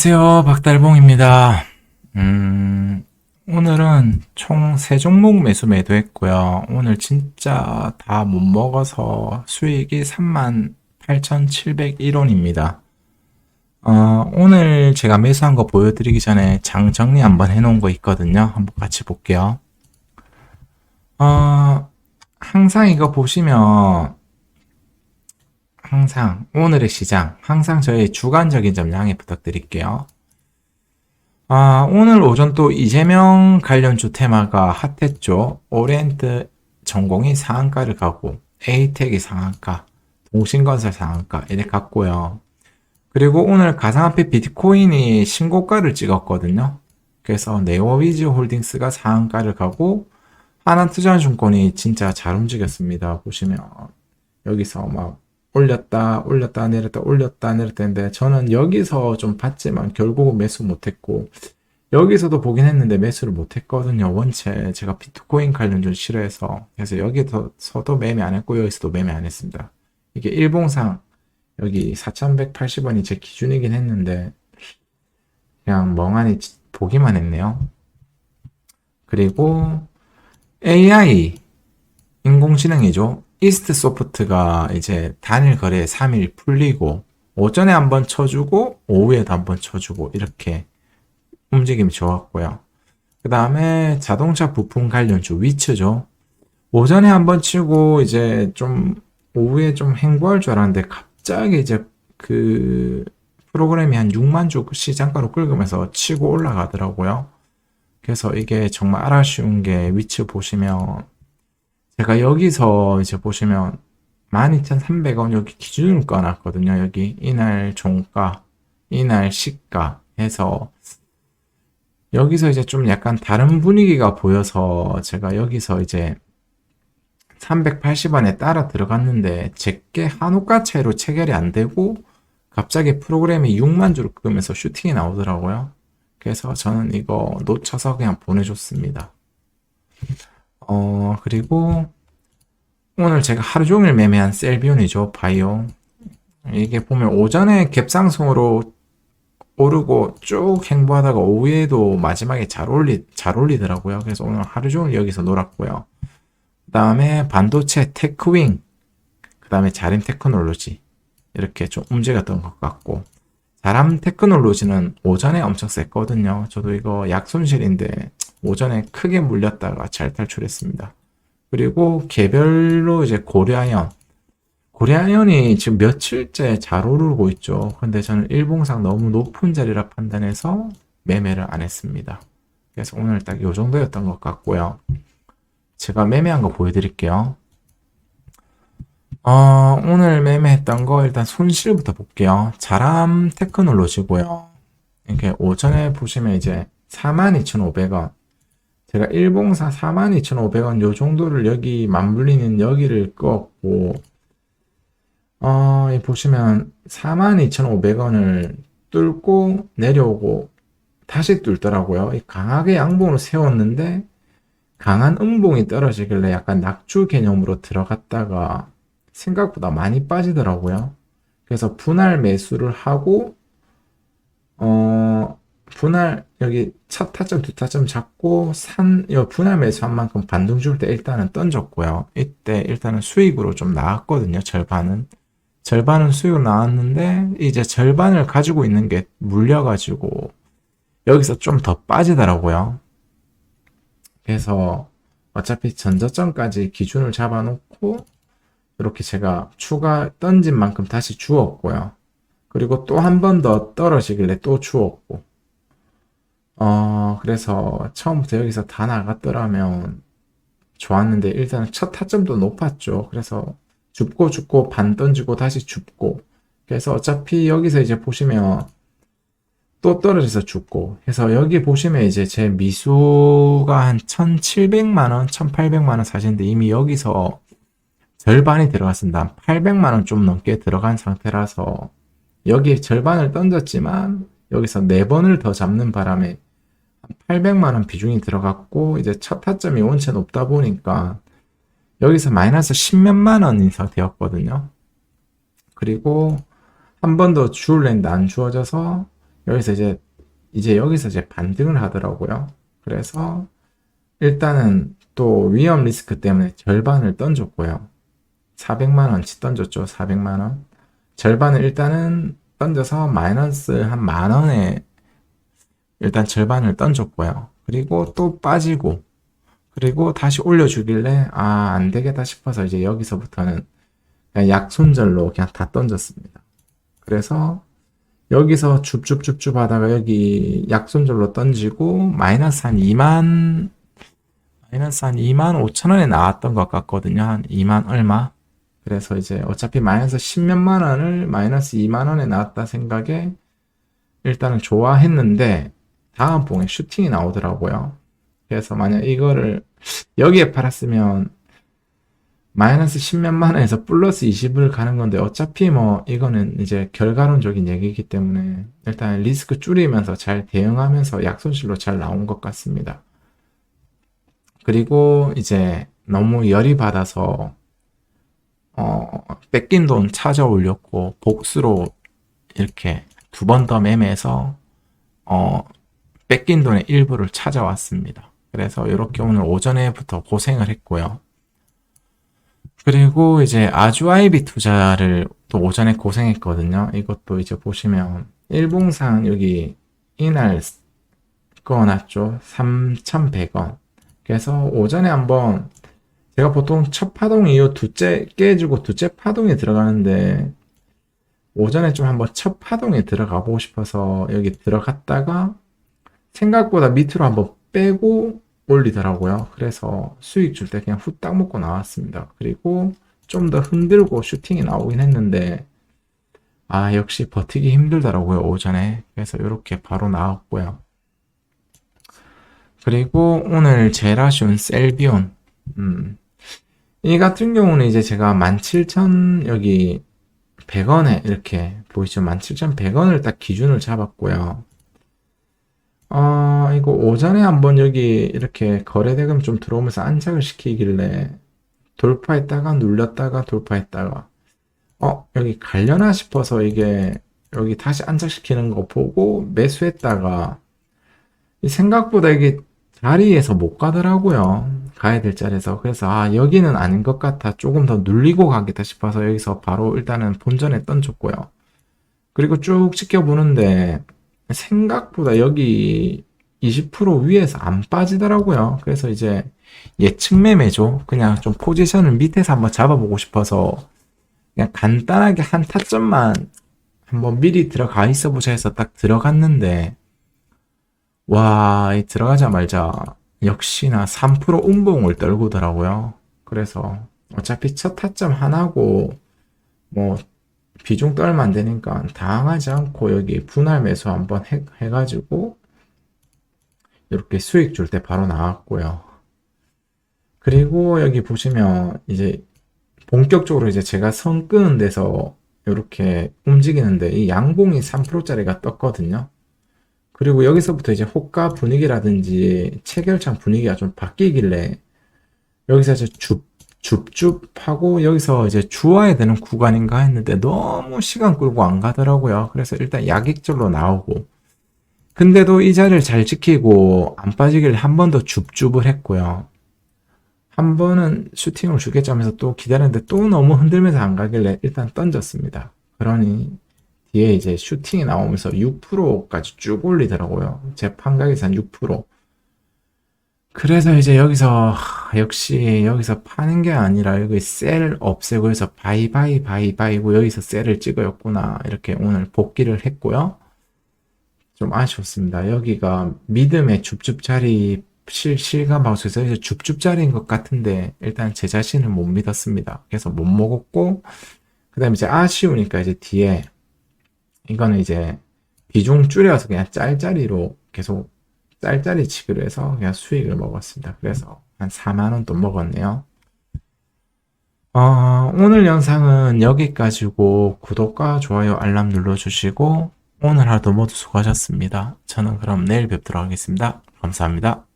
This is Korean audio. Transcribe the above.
안녕하세요. 박달봉입니다. 음, 오늘은 총 3종목 매수 매도했고요. 오늘 진짜 다 못 먹어서 수익이 38,701원입니다. 어, 오늘 제가 매수한 거 보여드리기 전에 장 정리 한번 해놓은 거 있거든요. 한번 같이 볼게요. 어, 항상 이거 보시면 항상 오늘의 시장, 항상 저의 주관적인 점 양해 부탁드릴게요. 아, 오늘 오전 또 이재명 관련주 테마가 핫했죠. 오리엔트 전공이 상한가를 가고, 에이텍이 상한가, 동신건설 상한가 이렇게 갔고요. 그리고 오늘 가상화폐 비트코인이 신고가를 찍었거든요. 그래서 네오위즈 홀딩스가 상한가를 가고, 하나투자증권이 진짜 잘 움직였습니다. 보시면 여기서 막 올렸다 올렸다 내렸다 올렸다 내렸다 했는데 저는 여기서 좀 봤지만 결국은 매수 못했고 여기서도 보긴 했는데 매수를 못했거든요. 원체 제가 비트코인 관련 좀 싫어해서. 그래서 여기서도 매매 안 했고 여기서도 매매 안 했습니다. 이게 일봉상 여기 4180원이 제 기준이긴 했는데 그냥 멍하니 보기만 했네요. 그리고 AI 인공지능이죠 이스트 소프트가 이제 단일 거래 3일 풀리고 오전에 한번 쳐주고 오후에도 한번 쳐주고 이렇게 움직임이 좋았고요. 그 다음에 자동차 부품 관련주 위치죠. 오전에 한번 치고 이제 좀 오후에 좀 행보할 줄 알았는데 갑자기 이제 그 프로그램이 한 6만 주 시장가로 끌면서 치고 올라가더라고요. 그래서 이게 정말 아쉬운 게 위치 보시면 제가 여기서 이제 보시면 12,300원 여기 기준을 꺼놨거든요. 여기 이날 종가, 이날 시가 해서 여기서 이제 좀 약간 다른 분위기가 보여서 제가 여기서 이제 380원에 따라 들어갔는데 제게 한우가 차이로 체결이 안 되고 갑자기 프로그램이 6만 주를 끄면서 슈팅이 나오더라고요. 그래서 저는 이거 놓쳐서 그냥 보내줬습니다. 어, 그리고 오늘 제가 하루 종일 매매한 셀비온이죠. 바이오. 이게 보면 오전에 갭상승으로 오르고 쭉 행보하다가 오후에도 마지막에 잘 올리, 잘 올리더라고요. 그래서 오늘 하루 종일 여기서 놀았고요. 그 다음에 반도체 테크윙, 그 다음에 자림 테크놀로지. 이렇게 좀 움직였던 것 같고. 자람 테크놀로지는 오전에 엄청 셌거든요. 저도 이거 약손실인데 오전에 크게 물렸다가 잘 탈출했습니다. 그리고 개별로 이제 고려아연. 고려아연이 지금 며칠째 잘 오르고 있죠. 근데 저는 일봉상 너무 높은 자리라 판단해서 매매를 안 했습니다. 그래서 오늘 딱요 정도였던 것 같고요. 제가 매매한 거 보여드릴게요. 어, 오늘 매매했던 거 일단 손실부터 볼게요. 자람 테크놀로지고요. 이렇게 오전에 보시면 이제 42,500원. 제가 일봉사 42,500원 요 정도를 여기 맞물리는 여기를 껐고 어, 보시면 42,500원을 뚫고 내려오고 다시 뚫더라고요. 강하게 양봉으로 세웠는데 강한 음봉이 떨어지길래 약간 낙주 개념으로 들어갔다가 생각보다 많이 빠지더라고요. 그래서 분할 매수를 하고 어 분할 여기 첫 타점 두 타점 잡고 산 분할 매수한 만큼 반등 줄 때 일단은 던졌고요. 이때 일단은 수익으로 좀 나왔거든요. 절반은 절반은 수익으로 나왔는데 이제 절반을 가지고 있는 게 물려가지고 여기서 좀 더 빠지더라고요. 그래서 어차피 전저점까지 기준을 잡아놓고 이렇게 제가 추가 던진 만큼 다시 주었고요. 그리고 또 한 번 더 떨어지길래 또 주었고 어, 그래서 처음부터 여기서 다 나갔더라면 좋았는데 일단 첫 타점도 높았죠. 그래서 줍고 줍고 반 던지고 다시 줍고. 그래서 어차피 여기서 이제 보시면 또 떨어져서 죽고. 해서 여기 보시면 이제 제 미수가 한 1700만원 1800만원 사진인데 이미 여기서 절반이 들어갔습니다. 800만원 좀 넘게 들어간 상태라서 여기 절반을 던졌지만 여기서 4번을 더 잡는 바람에 800만 원 비중이 들어갔고 이제 첫 타점이 원체 높다 보니까 여기서 마이너스 10몇만 원이 되었거든요. 그리고 한 번 더 주울랜드 안 주어져서 여기서 이제 이제 여기서 이제 반등을 하더라고요. 그래서 일단은 또 위험 리스크 때문에 절반을 던졌고요. 400만 원치 던졌죠. 400만 원. 절반을 일단은 던져서 마이너스 한 만 원에 일단 절반을 던졌고요. 그리고 또 빠지고 그리고 다시 올려주길래 아 안 되겠다 싶어서 이제 여기서부터는 그냥 약손절로 그냥 다 던졌습니다. 그래서 여기서 줍줍줍줍 하다가 여기 약손절로 던지고 마이너스 한 2만 마이너스 한 2만 5천 원에 나왔던 것 같거든요. 한 2만 얼마. 그래서 이제 어차피 마이너스 10몇만 원을 마이너스 2만 원에 나왔다 생각에 일단은 좋아했는데 다음 봉에 슈팅이 나오더라고요. 그래서 만약 이거를 여기에 팔았으면 마이너스 10몇만 원에서 플러스 20을 가는 건데 어차피 뭐 이거는 이제 결과론적인 얘기이기 때문에 일단 리스크 줄이면서 잘 대응하면서 약손실로 잘 나온 것 같습니다. 그리고 이제 너무 열이 받아서 어, 뺏긴 돈 찾아 올렸고 복수로 이렇게 두 번 더 매매해서 어, 뺏긴 돈의 일부를 찾아왔습니다. 그래서 이렇게 오늘 오전에부터 고생을 했고요. 그리고 이제 아주아이비 투자를 또 오전에 고생했거든요. 이것도 이제 보시면 일봉상 여기 이날 꺼놨죠. 3,100원. 그래서 오전에 한번 제가 보통 첫 파동 이후 두째 깨지고 두째 파동에 들어가는데 오전에 좀 한번 첫 파동에 들어가 보고 싶어서 여기 들어갔다가 생각보다 밑으로 한번 빼고 올리더라고요. 그래서 수익 줄 때 그냥 후딱 먹고 나왔습니다. 그리고 좀 더 흔들고 슈팅이 나오긴 했는데 아 역시 버티기 힘들더라고요 오전에 그래서 이렇게 바로 나왔고요. 그리고 오늘 제일 아쉬운 셀비온 음. 이 같은 경우는 이제 제가 17,000 여기 100원에 이렇게 보이죠? 17,100원을 딱 기준을 잡았고요. 어, 이거 오전에 한번 여기 이렇게 거래대금 좀 들어오면서 안착을 시키길래 돌파했다가 눌렸다가 돌파했다가 어, 여기 갈려나 싶어서 이게 여기 다시 안착시키는 거 보고 매수했다가 이 생각보다 이게 자리에서 못 가더라고요. 가야 될 자리에서. 그래서 아, 여기는 아닌 것 같아. 조금 더 눌리고 가겠다 싶어서 여기서 바로 일단은 본전에 던졌고요. 그리고 쭉 지켜보는데 생각보다 여기 20% 위에서 안 빠지더라고요. 그래서 이제 예측 매매죠. 그냥 좀 포지션을 밑에서 한번 잡아보고 싶어서 그냥 간단하게 한 타점만 한번 미리 들어가 있어 보자 해서 딱 들어갔는데 와, 이 들어가자마자 역시나 3% 운봉을 떨구더라고요. 그래서 어차피 첫 타점 하나고 뭐 비중 떨면 안 되니까 당하지 않고 여기 분할 매수 한번 해, 해가지고 이렇게 수익 줄 때 바로 나왔고요. 그리고 여기 보시면 이제 본격적으로 이제 제가 선 끄는 데서 이렇게 움직이는데 이 양봉이 3%짜리가 떴거든요. 그리고 여기서부터 이제 호가 분위기라든지 체결창 분위기가 좀 바뀌길래 여기서 이제 줍, 줍줍하고 여기서 이제 주어야 되는 구간인가 했는데 너무 시간 끌고 안 가더라고요. 그래서 일단 약익절로 나오고 근데도 이 자리를 잘 지키고 안 빠지길 한 번 더 줍줍을 했고요. 한 번은 슈팅을 주겠죠 하면서 또 기다렸는데 또 너무 흔들면서 안 가길래 일단 던졌습니다. 그러니 뒤에 이제 슈팅이 나오면서 6%까지 쭉 올리더라고요. 제 판각에서 한 6%. 그래서 이제 여기서 역시 여기서 파는 게 아니라 여기 셀 없애고 해서 바이바이 바이바이고 여기서 셀을 찍어였구나 이렇게 오늘 복귀를 했고요. 좀 아쉬웠습니다. 여기가 믿음의 줍줍 자리 실, 실감 방송에서 이제 줍줍 자리인 것 같은데 일단 제 자신을 못 믿었습니다. 그래서 못 먹었고 그 다음에 이제 아쉬우니까 이제 뒤에 이거는 이제 비중 줄여서 그냥 짤짤이로 계속 짤짤이 치기로 해서 그냥 수익을 먹었습니다. 그래서 한 4만원 돈 먹었네요. 어, 오늘 영상은 여기까지고 구독과 좋아요 알람 눌러주시고 오늘 하루 모두 수고하셨습니다. 저는 그럼 내일 뵙도록 하겠습니다. 감사합니다.